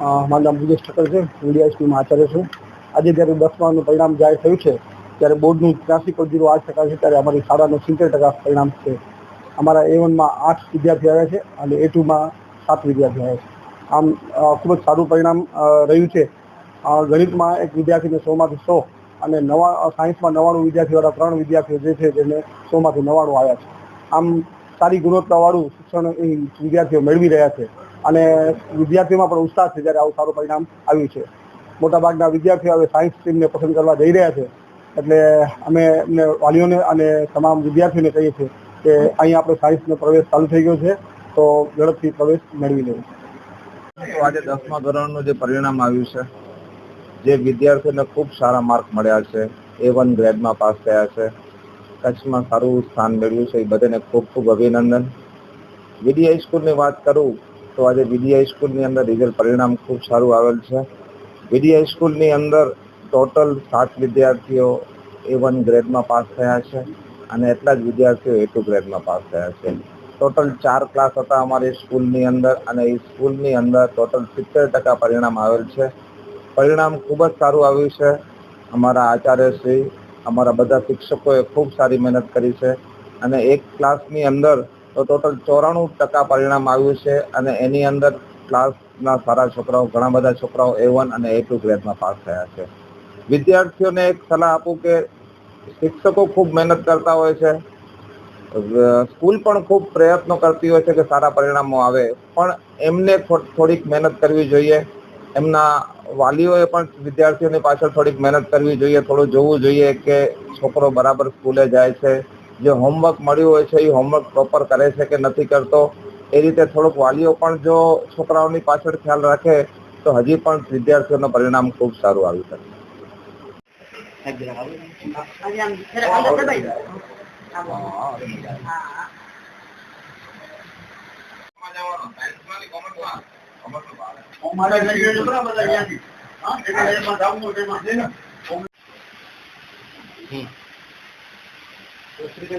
મારું નામ બ્રિજેશ ઠક્કર છે. મીડિયા સ્કૂલમાં આચાર્ય છું. આજે જ્યારે દસમાનું પરિણામ જાહેર થયું છે, ત્યારે બોર્ડનું ત્રાસી પોઈન્ટ જીરો આઠ ટકા છે, ત્યારે અમારી શાળાનું સિત્તેર ટકા પરિણામ છે. અમારા એ વનમાં આઠ વિદ્યાર્થી આવ્યા છે અને એ ટુમાં સાત વિદ્યાર્થી આવ્યા છે. આમ ખૂબ જ સારું પરિણામ રહ્યું છે. ગણિતમાં એક વિદ્યાર્થીને સોમાંથી સો અને નવા સાયન્સમાં નવાણું વિદ્યાર્થીવાળા ત્રણ વિદ્યાર્થીઓ જે છે તેને સોમાંથી નવાણું આવ્યા છે. આમ, સારી ગુણવત્તાવાળું શિક્ષણ, એ વિદ્યાર્થીઓ મેળવી રહ્યા છે. અને વિદ્યાર્થીઓમાં પણ ઉત્સાહ છે જ્યારે આવું સારું પરિણામ આવ્યું છે. મોટાભાગના વિદ્યાર્થીઓ હવે સાયન્સ સ્ટ્રીમને પસંદ કરવા જઈ રહ્યા છે. એટલે અમે એમને વાલીઓને અને તમામ વિદ્યાર્થીઓને કહીએ છીએ કે અહીં આપણે સાયન્સનો પ્રવેશ ચાલુ થઈ ગયો છે, તો ઝડપથી પ્રવેશ મેળવી લેવો. આજે દસમા ધોરણનું જે પરિણામ આવ્યું છે, જે વિદ્યાર્થીઓને ખૂબ સારા માર્ક મળ્યા છે એ વન ગ્રેડમાં પાસ થયા છે, કચ્છમાં સારું સ્થાન મેળવ્યું છે, એ બધાને ખૂબ ખૂબ અભિનંદન. વીડી હાઈસ્કૂલની વાત કરું તો આજે વીડી હાઈસ્કૂલની અંદર રિઝલ્ટ પરિણામ ખૂબ સારું આવેલ છે. વીડી હાઈસ્કૂલની અંદર ટોટલ સાત વિદ્યાર્થીઓ એ વન ગ્રેડમાં પાસ થયા છે અને એટલા જ વિદ્યાર્થીઓ એ ટુ ગ્રેડમાં પાસ થયા છે. ટોટલ ચાર ક્લાસ હતા અમારી સ્કૂલની અંદર અને એ સ્કૂલની અંદર ટોટલ સિત્તેર ટકા પરિણામ આવેલ છે. પરિણામ ખૂબ જ સારું આવ્યું છે. અમારા આચાર્યશ્રી અમારા બધા શિક્ષકોએ ખૂબ સારી મહેનત કરી છે અને એક ક્લાસની અંદર તો ટોટલ ચોરાણું ટકા પરિણામ આવ્યું છે અને એની અંદર ક્લાસના સારા છોકરાઓ, ઘણા બધા છોકરાઓ એ વન અને એ ટુ ગ્રેડમાં પાસ થયા છે. વિદ્યાર્થીઓને એક સલાહ આપું કે શિક્ષકો ખૂબ મહેનત કરતા હોય છે. સ્કૂલ પણ ખૂબ પ્રયત્નો કરતી હોય છે કે સારા પરિણામો આવે, પણ એમને થોડીક મહેનત કરવી જોઈએ. એમના વાલીઓએ પણ વિદ્યાર્થીઓની પાછળ થોડીક મહેનત કરવી જોઈએ, થોડું જોવું જોઈએ કે છોકરો બરાબર સ્કૂલે જાય છે જે હોમવર્ક મળ્યું હોય છે, એ હોમવર્ક પ્રોપર કરે છે કે નથી કરતો, એ રીતે થોડુંક વાલીઓ પણ જો છોકરાઓની પાછળ ખ્યાલ રાખે, તો હજી પણ વિદ્યાર્થીઓનું પરિણામ ખૂબ સારું આવી શકે. दूसरी के